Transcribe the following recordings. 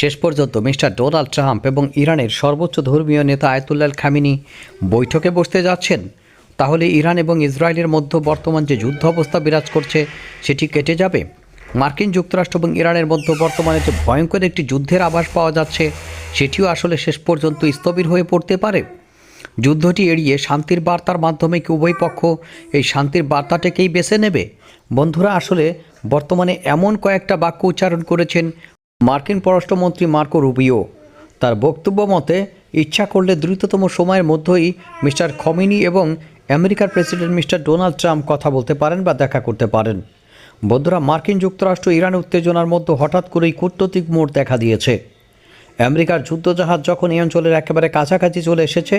শেষ পর্যন্ত mister Donald Trump এবং ইরানের সর্বোচ্চ ধর্মীয় নেতা আয়তুল্লাহ খামিনি বৈঠকে বসতে যাচ্ছেন। তাহলে ইরান এবং ইসরায়েলের মধ্যে বর্তমান যে যুদ্ধ অবস্থা বিরাজ করছে, সেটি কেটে যাবে? মার্কিন যুক্তরাষ্ট্র এবং ইরানের মধ্যে বর্তমানে যে ভয়ঙ্কর একটি যুদ্ধের আভাস পাওয়া যাচ্ছে, সেটিও আসলে শেষ পর্যন্ত স্থবির হয়ে পড়তে পারে। যুদ্ধটি এড়িয়ে শান্তির বার্তার মাধ্যমে কি উভয় পক্ষ এই শান্তির বার্তাটাকেই বেছে নেবে? বন্ধুরা, আসলে বর্তমানে এমন কয়েকটা বাক্য উচ্চারণ করেছেন মার্কিন পররাষ্ট্রমন্ত্রী মার্কো রুবিও। তার বক্তব্য মতে, ইচ্ছা করলে দ্রুততম সময়ের মধ্যেই মিস্টার খমিনি এবং আমেরিকার প্রেসিডেন্ট মিস্টার ডোনাল্ড ট্রাম্প কথা বলতে পারেন বা দেখা করতে পারেন। বন্ধুরা, মার্কিন যুক্তরাষ্ট্র ইরান উত্তেজনার মধ্যে হঠাৎ করেই কূটনৈতিক মোড় দেখা দিয়েছে। আমেরিকার যুদ্ধজাহাজ যখন এই অঞ্চলের একেবারে কাছাকাছি চলে এসেছে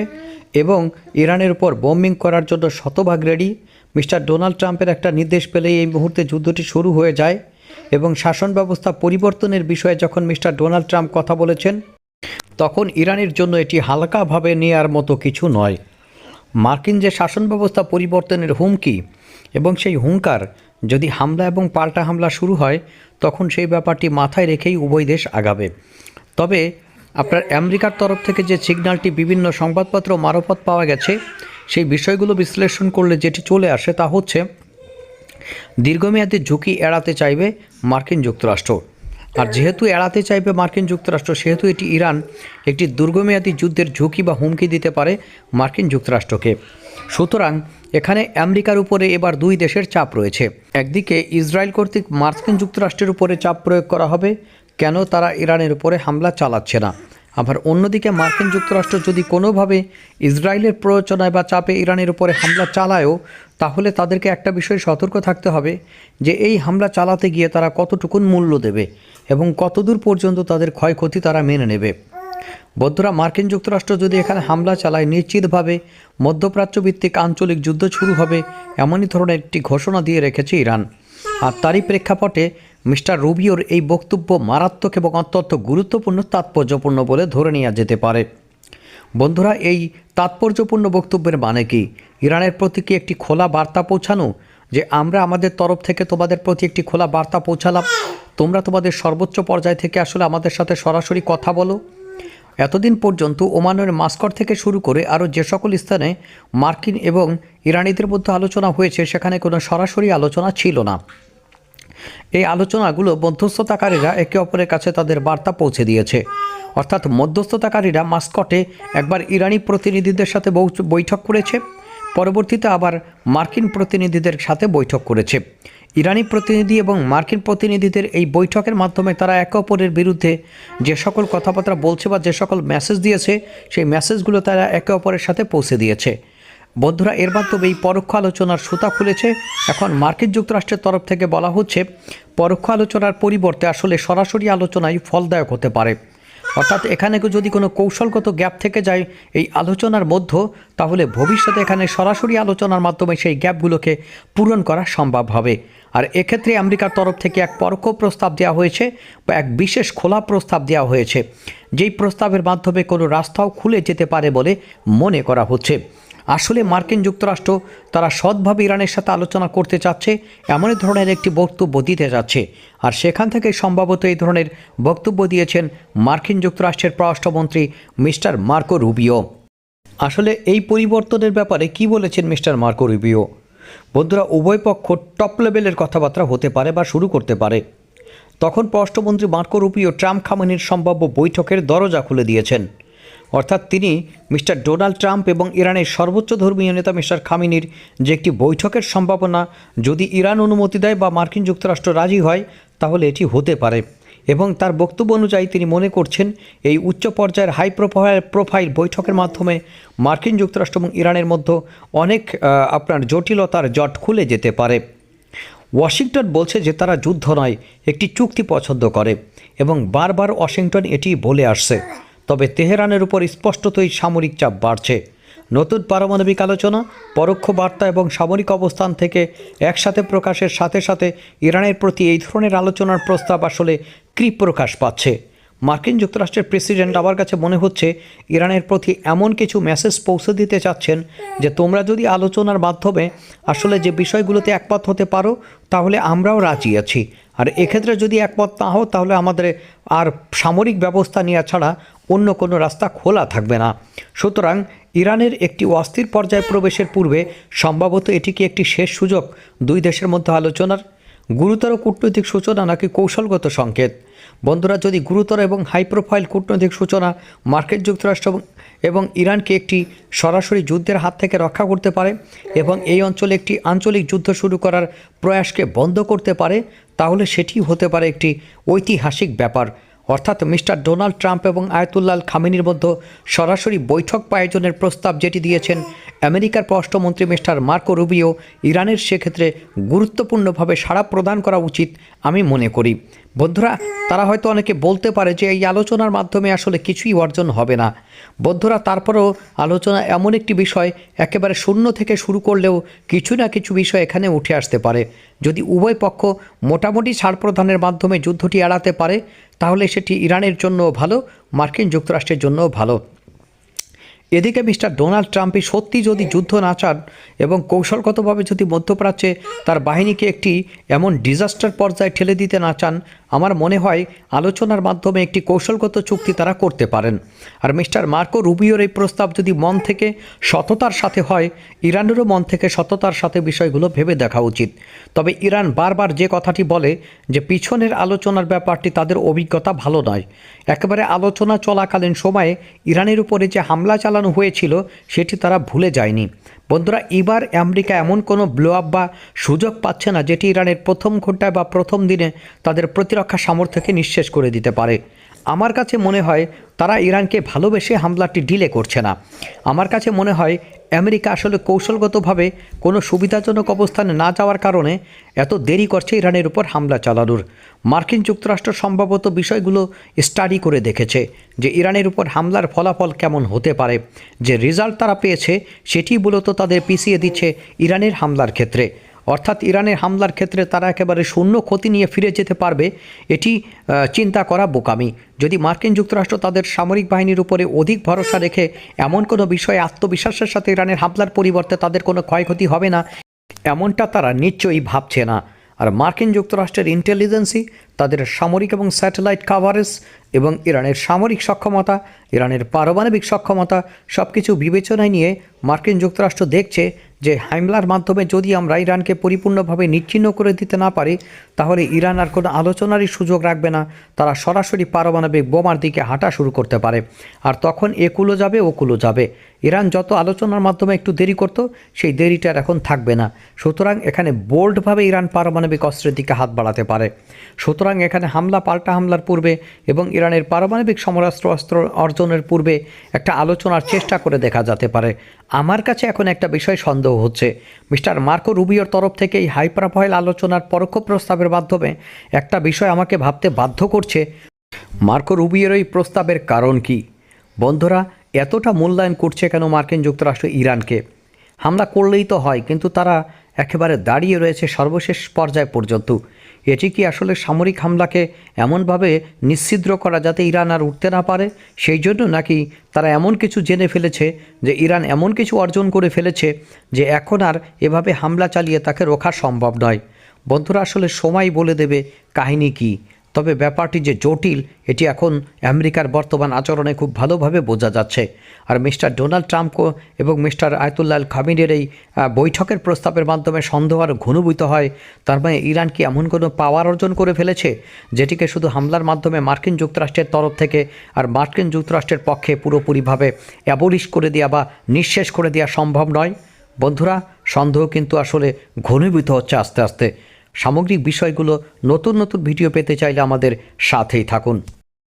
এবং ইরানের উপর বোম্বিং করার জন্য শতভাগ রেডি মিস্টার ডোনাল্ড ট্রাম্পের একটা নির্দেশ পেলেই এই মুহূর্তে যুদ্ধটি শুরু হয়ে যায়। এবং শাসন ব্যবস্থা পরিবর্তনের বিষয়ে যখন মিস্টার ডোনাল্ড ট্রাম্প কথা বলেছেন, তখন ইরানের জন্য এটি হালকাভাবে নেওয়ার মতো কিছু নয়। মার্কিন যে শাসন ব্যবস্থা পরিবর্তনের হুমকি এবং সেই হুঙ্কার, যদি হামলা এবং পাল্টা হামলা শুরু হয়, তখন সেই ব্যাপারটি মাথায় রেখেই উভয় দেশ আগাবে। তবে আপনার আমেরিকার তরফ থেকে যে সিগন্যালটি বিভিন্ন সংবাদপত্র মারফত পাওয়া গেছে, সেই বিষয়গুলো বিশ্লেষণ করলে যেটি চলে আসে তা হচ্ছে দীর্ঘমেয়াদী ঝুঁকি এড়াতে চাইবে মার্কিন যুক্তরাষ্ট্র। আর যেহেতু এড়াতে চাইবে মার্কিন যুক্তরাষ্ট্র, সেহেতু এটি ইরান একটি দীর্ঘমেয়াদী যুদ্ধের ঝুঁকি বা হুমকি দিতে পারে মার্কিন যুক্তরাষ্ট্রকে। সুতরাং এখানে আমেরিকার উপরে এবার দুই দেশের চাপ রয়েছে। একদিকে ইসরায়েল কর্তৃক মার্কিন যুক্তরাষ্ট্রের উপরে চাপ প্রয়োগ করা হবে, কেন তারা ইরানের উপরে হামলা চালাচ্ছে না? আবার অন্যদিকে মার্কিন যুক্তরাষ্ট্র যদি কোনোভাবে ইসরায়েলের প্ররোচনায় বা চাপে ইরানের উপরে হামলা চালায়ও, তাহলে তাদেরকে একটা বিষয়ে সতর্ক থাকতে হবে যে এই হামলা চালাতে গিয়ে তারা কতটুকুন মূল্য দেবে এবং কতদূর পর্যন্ত তাদের ক্ষয়ক্ষতি তারা মেনে নেবে। বৌদ্ধরা মার্কিন যুক্তরাষ্ট্র যদি এখানে হামলা চালায়, নিশ্চিতভাবে মধ্যপ্রাচ্য ভিত্তিক আঞ্চলিক যুদ্ধ শুরু হবে, এমনই ধরনের একটি ঘোষণা দিয়ে রেখেছে ইরান। আর তারই প্রেক্ষাপটে মিস্টার রুবিওর এই বক্তব্য মারাত্মক এবং অত্যন্ত গুরুত্বপূর্ণ, তাৎপর্যপূর্ণ বলে ধরে নেওয়া যেতে পারে। বন্ধুরা, এই তাৎপর্যপূর্ণ বক্তব্যের মানে কি? ইরানের প্রতি কি একটি খোলা বার্তা পৌঁছানো? যে আমরা আমাদের তরফ থেকে তোমাদের প্রতি একটি খোলা বার্তা পৌঁছালাম। তোমরা তোমাদের সর্বোচ্চ পর্যায় থেকে আসলে আমাদের সাথে সরাসরি কথা বলো। এতদিন পর্যন্ত ওমানের মাস্কট থেকে শুরু করে আরও যে সকল স্থানে মার্কিন এবং ইরানিদের মধ্যে আলোচনা হয়েছে, সেখানে কোনো সরাসরি আলোচনা ছিল না। এই আলোচনাগুলো মধ্যস্থতাকারীরা একে অপরের কাছে তাদের বার্তা পৌঁছে দিয়েছে। অর্থাৎ মধ্যস্থতাকারীরা মাস্কটে একবার ইরানি প্রতিনিধিদের সাথে বৈঠক করেছে, পরবর্তীতে আবার মার্কিন প্রতিনিধিদের সাথে বৈঠক করেছে। ইরানি প্রতিনিধি এবং মার্কিন প্রতিনিধিদের এই বৈঠকের মাধ্যমে তারা একে অপরের বিরুদ্ধে যে সকল কথাবার্তা বলছে বা যে সকল মেসেজ দিয়েছে, সেই মেসেজগুলো তারা একে অপরের সাথে পৌঁছে দিয়েছে। বন্ধুরা, এর মাধ্যমে এই পরোক্ষ আলোচনার সুতা খুলেছে। এখন মার্কিন যুক্তরাষ্ট্রের তরফ থেকে বলা হচ্ছে, পরোক্ষ আলোচনার পরিবর্তে আসলে সরাসরি আলোচনায় ফলদায়ক হতে পারে। অর্থাৎ এখানে যদি কোনো কৌশলগত গ্যাপ থেকে যায় এই আলোচনার মধ্য, তাহলে ভবিষ্যতে এখানে সরাসরি আলোচনার মাধ্যমে সেই গ্যাপগুলোকে পূরণ করা সম্ভব হবে। আর এক্ষেত্রে আমেরিকার তরফ থেকে এক পরোক্ষ প্রস্তাব দেওয়া হয়েছে বা এক বিশেষ খোলা প্রস্তাব দেওয়া হয়েছে। যেই প্রস্তাবের মাধ্যমে কোনো রাস্তাও খুলে যেতে পারে বলে মনে করা হচ্ছে। আসলে মার্কিন যুক্তরাষ্ট্র তারা সৎভাবে ইরানের সাথে আলোচনা করতে চাচ্ছে, এমনই ধরনের একটি বক্তব্য দিতে যাচ্ছে। আর সেখান থেকে সম্ভবত এই ধরনের বক্তব্য দিয়েছেন মার্কিন যুক্তরাষ্ট্রের পররাষ্ট্রমন্ত্রী মিস্টার মার্কো রুবিও। আসলে এই পরিবর্তনের ব্যাপারে কি বলেছেন মিস্টার মার্কো রুবিও? বন্ধুরা, উভয় পক্ষ টপ লেভেলের কথাবার্তা হতে পারে বা শুরু করতে পারে। তখন পররাষ্ট্রমন্ত্রী মার্কো রুবিও ট্রাম্প খামানির সম্ভাব্য বৈঠকের দরজা খুলে দিয়েছেন। অর্থাৎ তিনি মিস্টার ডোনাল্ড ট্রাম্প এবং ইরানের সর্বোচ্চ ধর্মীয় নেতা মিস্টার খামিনির যে একটি বৈঠকের সম্ভাবনা, যদি ইরান অনুমতি দেয় বা মার্কিন যুক্তরাষ্ট্র রাজি হয়, তাহলে এটি হতে পারে। এবং তার বক্তব্য অনুযায়ী তিনি মনে করছেন, এই উচ্চ পর্যায়ের হাই প্রোফাইল প্রোফাইল বৈঠকের মাধ্যমে মার্কিন যুক্তরাষ্ট্র এবং ইরানের মধ্যে অনেক আপনার জটিলতার জট খুলে যেতে পারে। ওয়াশিংটন বলছে যে তারা যুদ্ধ নয়, একটি চুক্তি পছন্দ করে এবং বারবার ওয়াশিংটন এটি বলে আসছে। তবে তেহরানের উপর স্পষ্টতই সামরিক চাপ বাড়ছে। নতুন পারমাণবিক আলোচনা, পরোক্ষ বার্তা এবং সামরিক অবস্থান থেকে একসাথে প্রকাশের সাথে সাথে ইরানের প্রতি এই ধরনের আলোচনার প্রস্তাব আসলে কৃপ্রকাশ পাচ্ছে। মার্কিন যুক্তরাষ্ট্রের প্রেসিডেন্ট আমার কাছে মনে হচ্ছে ইরানের প্রতি এমন কিছু মেসেজ পৌঁছে দিতে চাচ্ছেন যে তোমরা যদি আলোচনার মাধ্যমে আসলে যে বিষয়গুলোতে একমত হতে পারো, তাহলে আমরাও রাজি আছি। আর এক্ষেত্রে যদি একমত না হও, তাহলে আমাদের আর সামরিক ব্যবস্থা নেওয়া ছাড়া অন্য কোনো রাস্তা খোলা থাকবে না। সুতরাং ইরানের একটি অস্থির পর্যায়ে প্রবেশের পূর্বে সম্ভবত এটিকে একটি শেষ সুযোগ দুই দেশের মধ্যে আলোচনার গুরুতর কূটনৈতিক সূচনা নাকি কৌশলগত সংকেত? বন্ধুরা, যদি গুরুতর এবং হাই প্রোফাইল কূটনৈতিক সূচনা মার্কিন যুক্তরাষ্ট্র এবং- ইরানকে একটি সরাসরি যুদ্ধের হাত থেকে রক্ষা করতে পারে এবং এই অঞ্চলে একটি আঞ্চলিক যুদ্ধ শুরু করার প্রয়াসকে বন্ধ করতে পারে, তাহলে সেটি হতে পারে একটি ঐতিহাসিক ব্যাপার। অর্থাৎ মিস্টার ডোনাল্ড ট্রাম্প এবং আয়তুল্লাল খামিনির মধ্যে সরাসরি বৈঠক আয়োজনের প্রস্তাব যেটি দিয়েছেন আমেরিকার পররাষ্ট্রমন্ত্রী মিস্টার মার্কো রুবিও, ইরানের সেক্ষেত্রে গুরুত্বপূর্ণভাবে সাড়া প্রদান করা উচিত আমি মনে করি। বন্ধুরা, তারা হয়তো অনেকে বলতে পারে যে এই আলোচনার মাধ্যমে আসলে কিছুই অর্জন হবে না। বন্ধুরা, তারপরেও আলোচনা এমন একটি বিষয়, একেবারে শূন্য থেকে শুরু করলেও কিছু না কিছু বিষয় এখানে উঠে আসতে পারে। যদি উভয় পক্ষ মোটামুটি ছাড় প্রদানের মাধ্যমে যুদ্ধটি এড়াতে পারে, তাহলে সেটি ইরানের জন্যও ভালো, মার্কিন যুক্তরাষ্ট্রের জন্যও ভালো। এদিকে মিস্টার ডোনাল্ড ট্রাম্পই সত্যি যদি যুদ্ধ না চান এবং কৌশলগতভাবে যদি মধ্যপ্রাচ্যে তার বাহিনীকে একটি এমন ডিজাস্টার পর্যায়ে ঠেলে দিতে না চান, আমার মনে হয় আলোচনার মাধ্যমে একটি কৌশলগত চুক্তি তারা করতে পারেন। আর মিস্টার মার্কো রুবিওর এই প্রস্তাব যদি মন থেকে সততার সাথে হয়, ইরানেরও মন থেকে সততার সাথে বিষয়গুলো ভেবে দেখা উচিত। তবে ইরান বারবার যে কথাটি বলে যে পিছনের আলোচনার ব্যাপারটি তাদের অভিজ্ঞতা ভালো নয়, একেবারে আলোচনা চলাকালীন সময়ে ইরানের উপরে যে হামলা চালানো হয়েছিল, সেটি তারা ভুলে যায়নি। বন্ধুরা, এবার আমেরিকা এমন কোনো ব্লো আপ বা সুযোগ পাচ্ছে না, যেটি ইরানের প্রথম ঘন্টায় বা প্রথম দিনে তাদের প্রতিরক্ষা সামর্থ্যকে নিঃশেষ করে দিতে পারে। আমার কাছে মনে হয়, তারা ইরানকে ভালোবেসে হামলাটি ডিলে করছে না। আমার কাছে মনে হয় আমেরিকা আসলে কৌশলগতভাবে কোনো সুবিধাজনক অবস্থানে না যাওয়ার কারণে এত দেরি করছে ইরানের উপর হামলা চালানোর। মার্কিন যুক্তরাষ্ট্র সম্ভবত বিষয়গুলো স্টাডি করে দেখেছে যে ইরানের উপর হামলার ফলাফল কেমন হতে পারে। যে রেজাল্ট তারা পেয়েছে সেটি মূলত তাদের পিছিয়ে দিচ্ছে ইরানের হামলার ক্ষেত্রে। অর্থাৎ ইরানের হামলার ক্ষেত্রে তারা একেবারে শূন্য ক্ষতি নিয়ে ফিরে যেতে পারবে, এটি চিন্তা করা বোকামি। যদি মার্কিন যুক্তরাষ্ট্র তাদের সামরিক বাহিনীর উপরে অধিক ভরসা রেখে এমন কোনো বিষয়ে আত্মবিশ্বাসের সাথে ইরানের হামলার পরিবর্তে তাদের কোনো ক্ষয়ক্ষতি হবে না, এমনটা তারা নিশ্চয়ই ভাবছে না। আর মার্কিন যুক্তরাষ্ট্রের ইন্টেলিজেন্সি, তাদের সামরিক এবং স্যাটেলাইট কাভারেজ এবং ইরানের সামরিক সক্ষমতা, ইরানের পারমাণবিক সক্ষমতা সব কিছু বিবেচনায় নিয়ে মার্কিন যুক্তরাষ্ট্র দেখছে যে হামলার মাধ্যমে যদি আমরা ইরানকে পরিপূর্ণভাবে নিচ্ছিন্ন করে দিতে না পারি, তাহলে ইরান আর কোনো আলোচনারই সুযোগ রাখবে না। তারা সরাসরি পারমাণবিক বোমার দিকে হাঁটা শুরু করতে পারে। আর তখন একুলো যাবে ওকুলো যাবে। ইরান যত আলোচনার মাধ্যমে একটু দেরি করত, সেই দেরিটা এখন থাকবে না। সুতরাং এখানে বোল্ডভাবে ইরান পারমাণবিক অস্ত্রের দিকে হাত বাড়াতে পারে। সুতরাং এখানে হামলা, পাল্টা হামলার পূর্বে এবং ইরানের পারমাণবিক সমরাস্ত্র অস্ত্র অর্জনের পূর্বে একটা আলোচনার চেষ্টা করে দেখা যেতে পারে। আমার কাছে এখন একটা বিষয় সন্দেহ হচ্ছে। মিস্টার মার্কো রুবিওর তরফ থেকে এই হাই প্রোফাইল আলোচনার পরোক্ষ প্রস্তাবের মাধ্যমে একটা বিষয় আমাকে ভাবতে বাধ্য করছে। মার্কো রুবিওর এই প্রস্তাবের কারণ কি? বন্ধুরা এতটা মূল্যায়ন করছে কেন মার্কিন যুক্তরাষ্ট্র ইরানকে? হামলা করলেই তো হয়, কিন্তু তারা একেবারে দাঁড়িয়ে রয়েছে সর্বশেষ পর্যায় পর্যন্ত। এটি কি আসলে সামরিক হামলাকে এমনভাবে নিশ্ছিদ্র করা যাতে ইরান আর উঠতে না পারে? সেই জন্য নাকি তারা এমন কিছু জেনে ফেলেছে যে ইরান এমন কিছু অর্জন করে ফেলেছে যে এখন আর এভাবে হামলা চালিয়ে তাকে রোখা সম্ভব নয়? বন্ধুরা, আসলে সময় বলে দেবে কাহিনী কী? তবে ব্যাপারটি যে জটিল, এটি এখন আমেরিকার বর্তমান আচরণে খুব ভালোভাবে বোঝা যাচ্ছে। আর মিস্টার ডোনাল্ড ট্রাম্প এবং মিস্টার আয়তুল্লাহ খামিনের এই বৈঠকের প্রস্তাবের মাধ্যমে সন্দেহ আরও ঘনীভূত হয়। তার মানে ইরান কি এমন কোনো পাওয়ার অর্জন করে ফেলেছে? যেটিকে শুধু হামলার মাধ্যমে মার্কিন যুক্তরাষ্ট্রের তরফ থেকে আর মার্কিন যুক্তরাষ্ট্রের পক্ষে পুরোপুরিভাবে অ্যাবলিশ করে দেওয়া বা নিঃশেষ করে দেওয়া সম্ভব নয়। বন্ধুরা, সন্দেহ কিন্তু আসলে ঘনীভূত হচ্ছে আস্তে আস্তে। সামগ্রিক বিষয়গুলো নতুন নতুন ভিডিও পেতে চাইলে আমাদের সাথেই থাকুন।